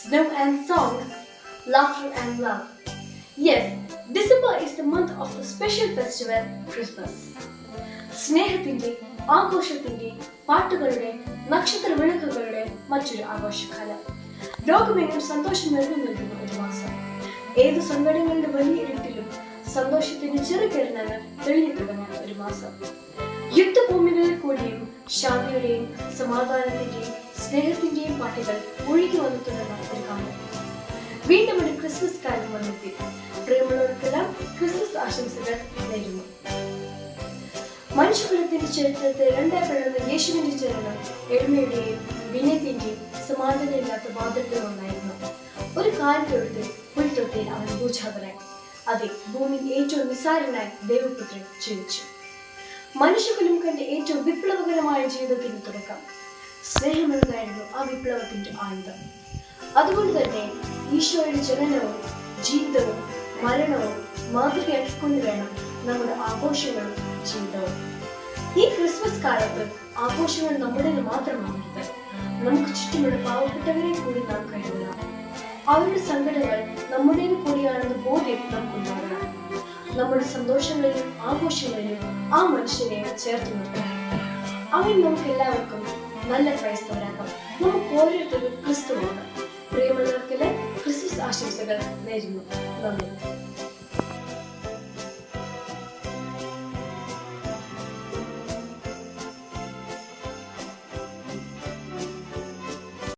snow and songs, laughter and love. Yes, December is the month of the special festival, Christmas. സ്നേഹത്തിന്റെ ആഘോഷത്തിന്റെ പാട്ടുകളുടെ നക്ഷത്ര വിളക്കുകളുടെ മറ്റൊരു ആഘോഷകാലം ലോകമെങ്ങും സന്തോഷം നിറഞ്ഞു നൽകുന്ന ഒരു മാസം ഏത് സങ്കടങ്ങളുടെ വലിയ ഇരുട്ടിലും സന്തോഷത്തിന്റെ ചെറുകിരണങ്ങൾ തെളിഞ്ഞു തുടങ്ങുന്ന ഒരു മാസം യുദ്ധഭൂമികളിൽ കൂടിയും ശാന്തിയുടെയും സമാധാനത്തിന്റെയും സ്നേഹത്തിന്റെയും പാട്ടുകൾ ഒഴുകി വന്നു തുടങ്ങുന്ന ഒരു കാലം വീണ്ടും ഒരു ക്രിസ്മസ് കാലം വന്നെത്തി. പ്രിയമുള്ളവർക്കെല്ലാം ക്രിസ്മസ് ആശംസകൾ നേരുന്നു. മനുഷ്യകുലത്തിന്റെ ചരിത്രത്തെ രണ്ടായി പിളർന്ന യേശുവിന്റെ ചരണം എളിമയുടെയും വിനയത്തിന്റെയും സമാധാനമില്ലാത്ത മാതൃകകളൊന്നായിരുന്നു ഒരു കാലത്തൊഴുതിൽ പുൽത്തൊട്ടിയിൽ അവൻ പൂജാതനായി അതെ ഭൂമിയിൽ ഏറ്റവും നിസാരനായി ദൈവപുത്രൻ ജീവിച്ചു. മനുഷ്യകുലം കണ്ട ഏറ്റവും വിപ്ലവകരമായ ജീവിതത്തിന്റെ തുടക്കം. സ്നേഹമെന്നതായിരുന്നു ആ വിപ്ലവത്തിന്റെ ആയുധം. അതുകൊണ്ട് തന്നെ ഈശോയുടെ ജനനവും ജീവിതവും മരണവും മാതൃകയാക്കിക്കൊണ്ട് വേണം നമ്മുടെ ആഘോഷങ്ങളും ജീവിതവും. ഈ ക്രിസ്മസ് കാലത്ത് ആഘോഷങ്ങൾ നമ്മുടെ മാത്രമാകരുത്. നമുക്ക് ചുറ്റുമുള്ള പാവപ്പെട്ടവരെ കൂടി നാം കരുതണം അവരുടെ സങ്കടങ്ങൾ നമ്മുടേത് കൂടിയാണെന്ന് ബോധ്യം നമുക്കുണ്ടാകണം നമ്മുടെ സന്തോഷങ്ങളിലും ആഘോഷങ്ങളിലും ആ മനുഷ്യനെ ചേർത്ത് നിർത്തണം. അവൻ നമുക്ക് എല്ലാവർക്കും നല്ല ക്രൈസ്തവരാക്കാം നമുക്ക് ഓരോരുത്തരും ക്രിസ്തുവാണ്. പ്രിയമുള്ളവർക്കെല്ലാം ക്രിസ്മസ് ആശംസകൾ നേരുന്നു. നന്ദി.